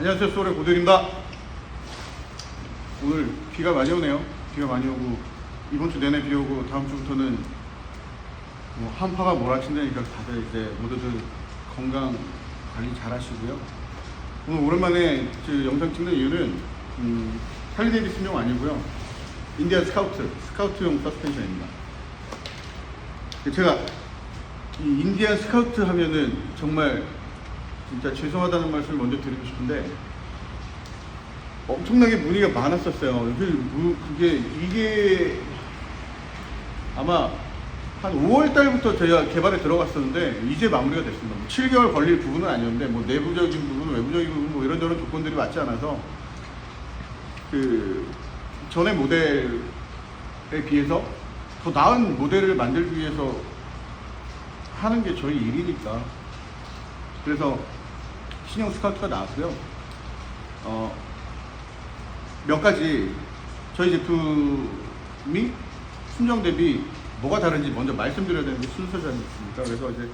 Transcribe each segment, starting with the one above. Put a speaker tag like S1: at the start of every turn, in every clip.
S1: 안녕하세요 소울의 고들입니다. 오늘 비가 많이 오네요. 비가 많이 오고 이번 주 내내 비 오고 다음 주부터는 뭐 한파가 몰아친다니까 다들 이제 모두들 건강 관리 잘 하시고요. 오늘 오랜만에 그 영상 찍는 이유는 음, 할리 데이비슨용 아니고요. 인디안 스카우트 스카우트용 서스펜션입니다. 제가 이 인디안 스카우트 하면은 정말 진짜 죄송하다는 말씀을 먼저 드리고 싶은데 엄청나게 문의가 많았었어요. 그, 무- 그게 이게 아마 한 5월 달부터 저희가 개발에 들어갔었는데 이제 마무리가 됐습니다. 뭐 7개월 걸릴 부분은 아니었는데 뭐 내부적인 부분, 외부적인 부분 뭐 이런저런 조건들이 맞지 않아서 그 전에 모델에 비해서 더 나은 모델을 만들기 위해서 하는 게 저희 일이니까 그래서 신형 스카우트가 나왔고요. 어, 몇 가지 저희 제품이 순정 대비 뭐가 다른지 먼저 말씀드려야 되는 게 순서지 않습니까? 그래서 이제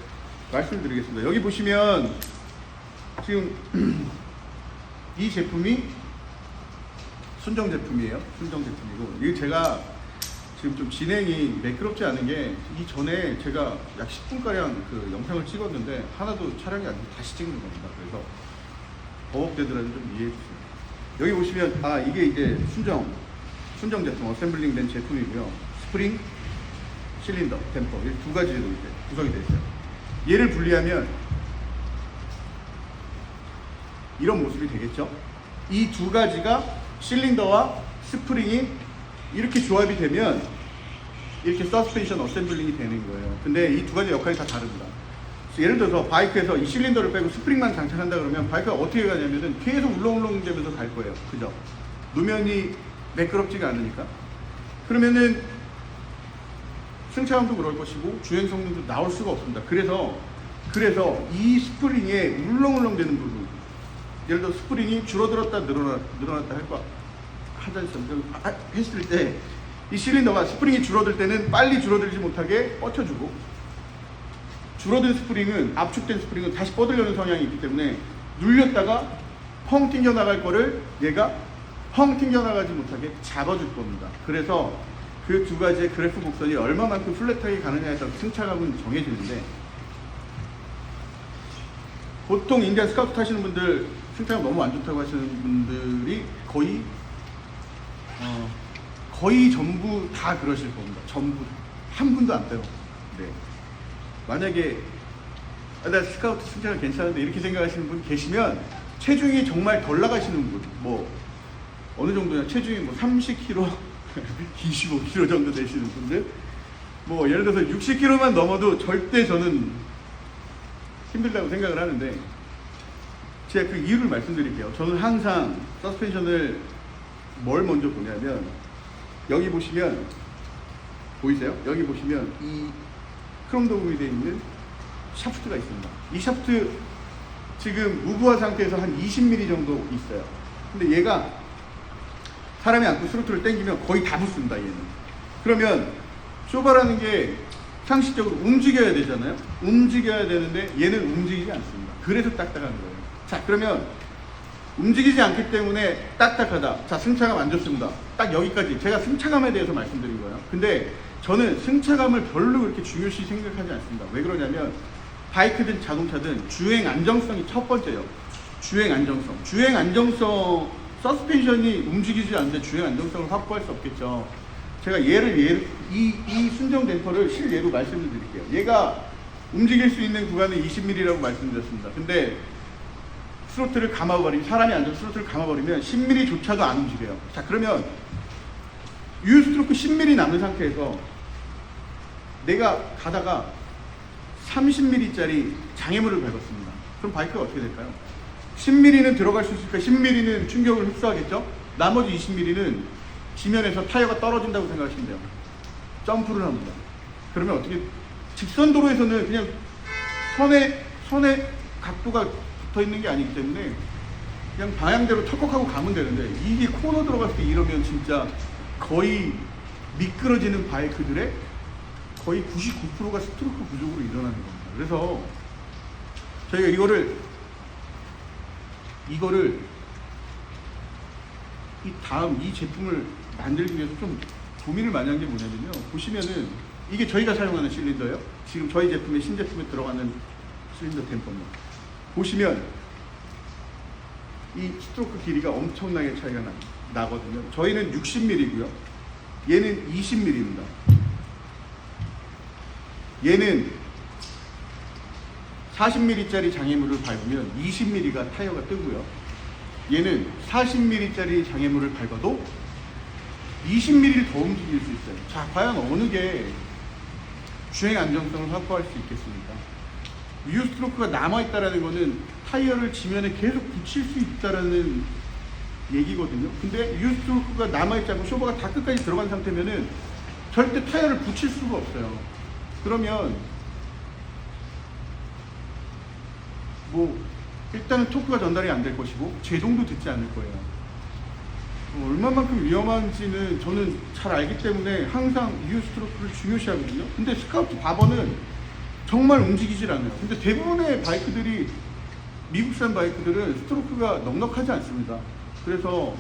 S1: 말씀드리겠습니다. 여기 보시면 지금 이 제품이 순정 제품이에요. 순정 제품이고 이게 제가 지금 좀 진행이 매끄럽지 않은 게 이 전에 제가 약 10분가량 그 영상을 찍었는데 하나도 촬영이 안 돼. 다시 찍는 겁니다. 그래서 버벅대더라도 좀 이해해 주세요. 여기 보시면 아 이게 이제 순정 순정 제품 어셈블링 된 제품이고요. 스프링, 실린더, 댐퍼 이 두 가지로 이제 구성이 되어 있어요. 얘를 분리하면 이런 모습이 되겠죠. 이 두 가지가 실린더와 스프링이 이렇게 조합이 되면 이렇게 서스펜션 어셈블링이 되는 거예요. 근데 이 두 가지 역할이 다 다릅니다. 예를 들어서 바이크에서 이 실린더를 빼고 스프링만 장착한다 그러면 바이크가 어떻게 가냐면은 계속 울렁울렁 되면서 갈 거예요. 그죠? 노면이 매끄럽지가 않으니까. 그러면은 승차감도 그럴 것이고 주행 성능도 나올 수가 없습니다. 그래서 그래서 이 스프링에 울렁울렁 되는 부분 예를 들어 스프링이 줄어들었다 늘어났다 할 거 하자 했었는데 아, 했을 때 이 실린더가 스프링이 줄어들 때는 빨리 줄어들지 못하게 뻗쳐주고 줄어든 스프링은 압축된 스프링은 다시 뻗으려는 성향이 있기 때문에 눌렸다가 펑 튕겨 나갈 거를 얘가 펑 튕겨 나가지 못하게 잡아줄 겁니다. 그래서 그 두 가지의 그래프 곡선이 얼마만큼 플랫하게 가느냐에 따라 승차감은 정해지는데 보통 인디안 스카우트 타시는 분들 승차감 너무 안 좋다고 하시는 분들이 거의 어, 거의 전부 다 그러실 겁니다. 전부 한 분도 안 빼고. 네. 만약에 아, 나 스카우트 승차감 괜찮은데 이렇게 생각하시는 분 계시면 체중이 정말 덜 나가시는 분, 뭐 어느 정도냐 체중이 뭐 30kg, 25kg 정도 되시는 분들, 뭐 예를 들어서 60kg만 넘어도 절대 저는 힘들다고 생각을 하는데 제가 그 이유를 말씀드릴게요. 저는 항상 서스펜션을 뭘 먼저 보냐면 여기 보시면 보이세요? 여기 보시면 이 크롬 도금이 되어 있는 샤프트가 있습니다. 이 샤프트 지금 무브화 상태에서 한 20mm 정도 있어요. 근데 얘가 사람이 앉고 스로틀을 당기면 거의 다 붙습니다. 얘는. 그러면 쇼바라는 게 상식적으로 움직여야 되잖아요. 움직여야 되는데 얘는 움직이지 않습니다. 그래서 딱딱한 거예요. 자, 그러면 움직이지 않기 때문에 딱딱하다. 자, 승차감 안 좋습니다. 딱 여기까지. 제가 승차감에 대해서 말씀드린 거예요. 근데 저는 승차감을 별로 그렇게 중요시 생각하지 않습니다. 왜 그러냐면 바이크든 자동차든 주행 안정성이 첫 번째예요. 주행 안정성. 주행 안정성 서스펜션이 움직이지 않는데 주행 안정성을 확보할 수 없겠죠. 제가 얘를 얘, 이, 이 순정 댐퍼를 실예로 말씀을 드릴게요. 얘가 움직일 수 있는 구간은 20mm라고 말씀드렸습니다. 근데 스로틀을 감아버리면 사람이 앉아서 스로틀을 감아버리면 10mm조차도 안 움직여요. 자 그러면 유스트로크 10mm 남은 상태에서 내가 가다가 30mm짜리 장애물을 밟았습니다. 그럼 바이크가 어떻게 될까요? 10mm는 들어갈 수 있으니까 10mm는 충격을 흡수하겠죠? 나머지 20mm는 지면에서 타이어가 떨어진다고 생각하시면 돼요. 점프를 합니다. 그러면 어떻게 직선 도로에서는 그냥 선에 선에 각도가 붙어 있는 게 아니기 때문에 그냥 방향대로 턱kok하고 가면 되는데 이게 코너 들어갔을 때 이러면 진짜 거의 미끄러지는 바이크들의 거의 99%가 스트로크 부족으로 일어나는 겁니다. 그래서 저희가 이거를 이거를 이 다음 이 제품을 만들기 위해서 좀 고민을 많이 한 게 뭐냐면요. 보시면은 이게 저희가 사용하는 실린더예요. 지금 저희 제품의 신제품에 들어가는 실린더 템퍼입니다. 보시면 이 스트로크 길이가 엄청나게 차이가 나, 나거든요. 저희는 60mm고요. 얘는 20mm입니다. 얘는 40mm짜리 장애물을 밟으면 20mm가 타이어가 뜨고요. 얘는 40mm짜리 장애물을 밟아도 20mm를 더 움직일 수 있어요. 자, 과연 어느 게 주행 안정성을 확보할 수 있겠습니까? 유스트로크가 남아있다라는 거는 타이어를 지면에 계속 붙일 수 있다라는 얘기거든요. 근데 유스트로크가 남아있지 않고 쇼버가 다 끝까지 들어간 상태면은 절대 타이어를 붙일 수가 없어요. 그러면 뭐 일단은 토크가 전달이 안 될 것이고 제동도 듣지 않을 거예요. 어, 얼마만큼 위험한지는 저는 잘 알기 때문에 항상 이유 스트로크를 중요시하거든요. 근데 스카우트 바버는 정말 움직이질 않아요. 근데 대부분의 바이크들이 미국산 바이크들은 스트로크가 넉넉하지 않습니다. 그래서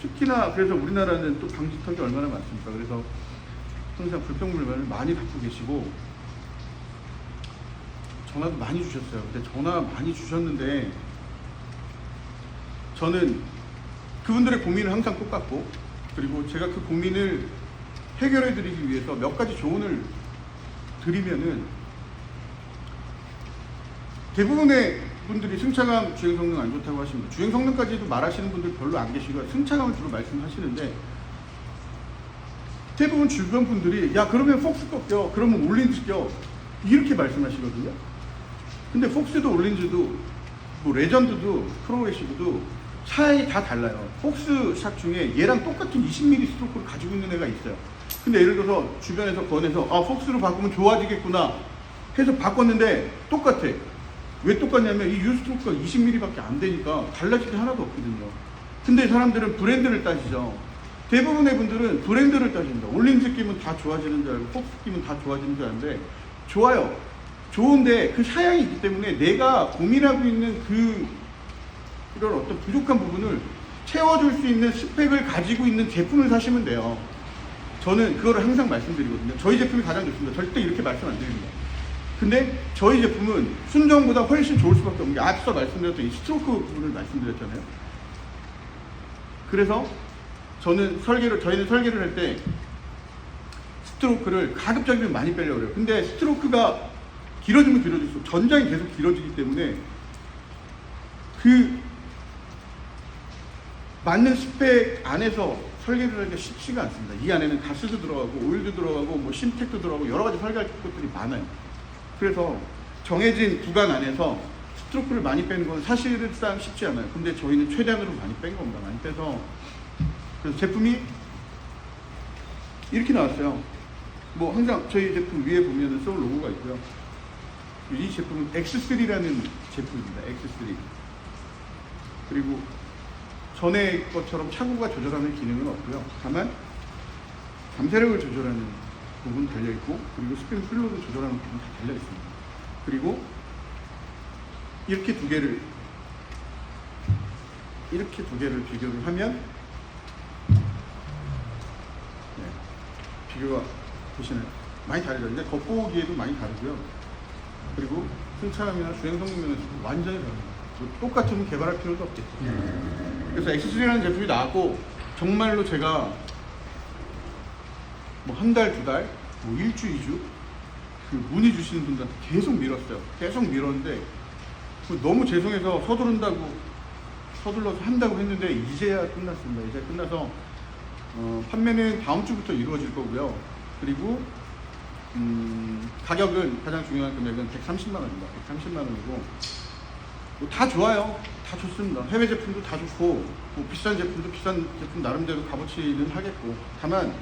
S1: 특히나 그래서 우리나라는 또 방지턱이 얼마나 많습니까? 그래서 항상 불평불만을 많이 갖고 계시고 전화도 많이 주셨어요. 근데 전화 많이 주셨는데 저는 그분들의 고민은 항상 똑같고 그리고 제가 그 고민을 해결해 드리기 위해서 몇 가지 조언을 드리면은 대부분의 분들이 승차감 주행 성능 안 좋다고 하십니다. 주행 성능까지도 말하시는 분들 별로 안 계시고 승차감을 주로 말씀하시는데 대부분 주변 분들이 야 그러면 폭스 꺾여 그러면 올린즈 껴 이렇게 말씀하시거든요. 근데 폭스도 올린즈도 뭐 레전드도 프로레시브도 차이 다 달라요. 폭스 샷 중에 얘랑 똑같은 20mm 스트로크를 가지고 있는 애가 있어요. 근데 예를 들어서 주변에서 권해서 아 폭스로 바꾸면 좋아지겠구나 해서 바꿨는데 똑같아. 왜 똑같냐면 이 유스트로크가 20mm밖에 안 되니까 달라질 게 하나도 없거든요. 근데 사람들은 브랜드를 따지죠. 대부분의 분들은 브랜드를 따집니다. 올린즈 끼면 다 좋아지는 줄 알고 폭스 끼면 다 좋아지는 줄 아는데 좋아요. 좋은데 그 사양이 있기 때문에 내가 고민하고 있는 그 이런 어떤 부족한 부분을 채워줄 수 있는 스펙을 가지고 있는 제품을 사시면 돼요. 저는 그거를 항상 말씀드리거든요. 저희 제품이 가장 좋습니다. 절대 이렇게 말씀 안 드립니다. 근데 저희 제품은 순정보다 훨씬 좋을 수밖에 없는 게 앞서 말씀드렸던 이 스트로크 부분을 말씀드렸잖아요. 그래서 저는 설계를 저희는 설계를 할 때 스트로크를 가급적이면 많이 빼려고 그래요. 근데 스트로크가 길어지면 길어질수록 전장이 계속 길어지기 때문에 그 맞는 스펙 안에서 설계를 하기가 쉽지가 않습니다. 이 안에는 가스도 들어가고 오일도 들어가고 뭐 심텍도 들어가고 여러 가지 설계할 것들이 많아요. 그래서 정해진 구간 안에서 스트로크를 많이 빼는 건 사실상 쉽지 않아요. 근데 저희는 최대한으로 많이 뺀 겁니다. 많이 빼서 그래서 제품이 이렇게 나왔어요. 뭐 항상 저희 제품 위에 보면은 소울 로고가 있고요. 이 제품은 X3라는 제품입니다. X3. 그리고 전에 것처럼 차고가 조절하는 기능은 없고요. 다만 잠세력을 조절하는 부분 달려 있고 그리고 스프링 플로우도 조절하는 부분 다 달려 있습니다. 그리고 이렇게 두 개를 이렇게 두 개를 비교를 하면 네, 비교가 보시나요? 많이 다르죠. 근데 겉보기에도 많이 다르고요. 그리고 승차감이나 주행 성능 면에서 완전히 다릅니다. 뭐 똑같으면 개발할 필요도 없겠죠. 그래서 X3라는 제품이 나왔고 정말로 제가 뭐 한 달, 두 달, 뭐 일주, 이주 그 문의 주시는 분들한테 계속 밀었어요. 계속 밀었는데 그 너무 죄송해서 서두른다고 서둘러서 한다고 했는데 이제야 끝났습니다. 이제 끝나서 어, 판매는 다음 주부터 이루어질 거고요. 그리고 음, 가격은 가장 중요한 금액은 130만 원입니다. 130만 원이고 뭐 다 좋아요. 다 좋습니다. 해외 제품도 다 좋고 뭐 비싼 제품도 비싼 제품 나름대로 값어치는 하겠고 다만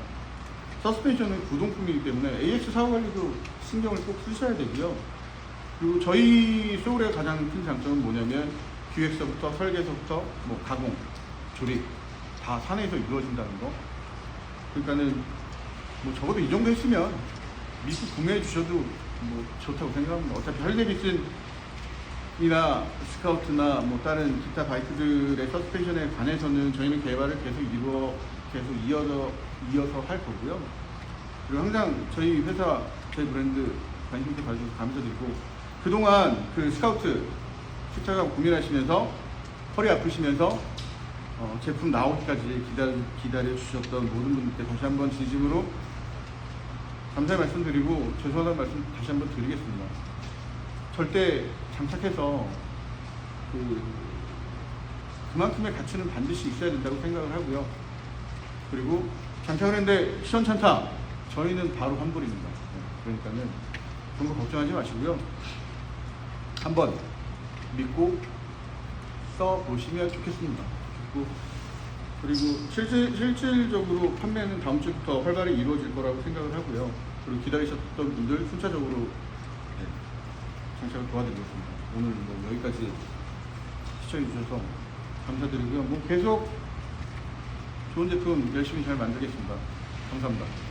S1: 서스펜션은 구동품이기 때문에 AX 사후 관리도 신경을 꼭 쓰셔야 되고요. 그리고 저희 소울의 가장 큰 장점은 뭐냐면 기획서부터 설계서부터 뭐 가공, 조립 다 산에서 이루어진다는 거. 그러니까는 뭐 적어도 이 정도 했으면 미국 구매해 주셔도 뭐 좋다고 생각합니다. 어차피 할 데비스는 이나 스카우트나 뭐 다른 기타 바이크들의 서스펜션에 관해서는 저희는 개발을 계속 이루어 계속 이어서 이어서 할 거고요. 그리고 항상 저희 회사 저희 브랜드 관심 있게 봐주셔서 감사드리고 그동안 그 스카우트 출차가 고민하시면서 허리 아프시면서 어, 제품 나오기까지 기다려, 기다려 주셨던 모든 분들께 다시 한번 진심으로 감사의 말씀드리고 죄송하다는 말씀 다시 한번 드리겠습니다. 절대 장착해서 그 그만큼의 가치는 반드시 있어야 된다고 생각을 하고요. 그리고 장착을 했는데 시원찮다. 저희는 바로 환불입니다. 네, 그러니까는 그런 거 걱정하지 마시고요. 한번 믿고 써 보시면 좋겠습니다. 좋고 그리고 실질, 실질적으로 판매는 다음 주부터 활발히 이루어질 거라고 생각을 하고요. 그리고 기다리셨던 분들 순차적으로 네, 장착을 도와드리겠습니다. 오늘 뭐 여기까지 시청해 주셔서 감사드리고요. 뭐 계속 좋은 제품 열심히 잘 만들겠습니다. 감사합니다.